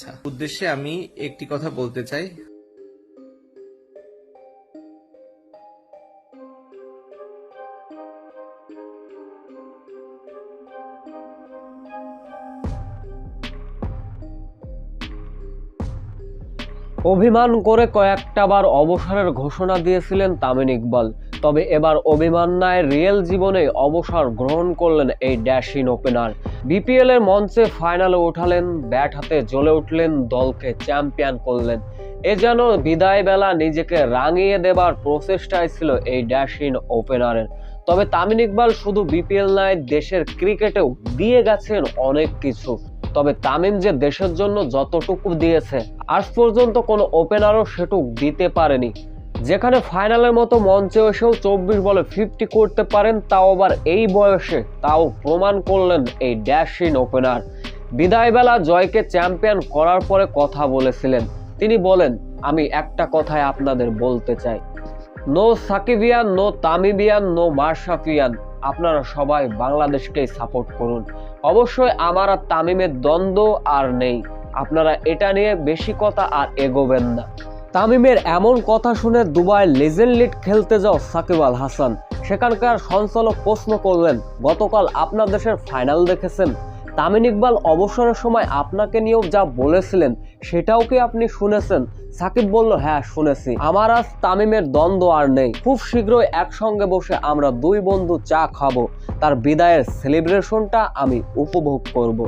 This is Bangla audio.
আচ্ছা। উদ্দেশ্যে আমি একটি কথা বলতে চাই। অভিমান করে কয়েকটা বার অবসরের ঘোষণা দিয়েছিলেন তামিন ইকবাল। তবে এবার অভিমান নয় রিয়েল জীবনে অবসর গ্রহণ করলেন এই ড্যাশিন ওপেনার। বিপিএল এর মঞ্চে ফাইনালে ওঠালেন, ব্যাট হাতে জ্বলে উঠলেন, দলকে চ্যাম্পিয়ন করলেন। এ যেন বিদায় বেলা নিজেকে রাঙিয়ে দেবার প্রচেষ্টায় ছিল এই ড্যাশিন ওপেনারের তবে তামিন ইকবাল শুধু বিপিএল নয়, দেশের ক্রিকেটেও দিয়ে গেছেন অনেক কিছু। তবে তামিম যে দেশের জন্য যতটুকু দিয়েছে, আজ পর্যন্ত কোনো ওপেনারও সেটুক দিতে পারেনি। যেখানে ফাইনালের মতো মঞ্চে এসেও চব্বিশ বলে ফিফটি করতে পারেন, তাও আবার এই বয়সে তাও প্রমাণ করলেন এই ড্যাশিন ওপেনার। বিদায়বেলা জয়কে চ্যাম্পিয়ন করার পরে কথা বলেছিলেন। তিনি বলেন, আমি একটা কথাই আপনাদের বলতে চাই। নো সাকিবিয়ান, নো তামিবিয়ান, নো মার্শাফিয়ান আপনারা সবাই বাংলাদেশকেই সাপোর্ট করুন। অবশ্যই আমার আর তামিমের দ্বন্দ্ব আর নেই। আপনারা এটা নিয়ে বেশি কথা আর এগোবেন না। তামিমের এমন কথা শুনে দুবাই লেজেন্ড লিড খেলতে যাও সাকিব আল হাসান। সেখানকার সঞ্চালক প্রশ্ন করলেন, গতকাল আপনার দেশের ফাইনাল দেখেছেন। তামিন ইকবাল অবসরের সময় আপনাকে নিয়েও যা বলেছিলেন, সেটাও কি আপনি শুনেছেন? সাকিব বলল হ্যাঁ শুনেছি। আমার আজ তামিমের দ্বন্দ্ব আর নেই। খুব শীঘ্রই একসঙ্গে বসে আমরা দুই বন্ধু চা খাব। তার বিদায়ের সেলিব্রেশনটা আমি উপভোগ করব।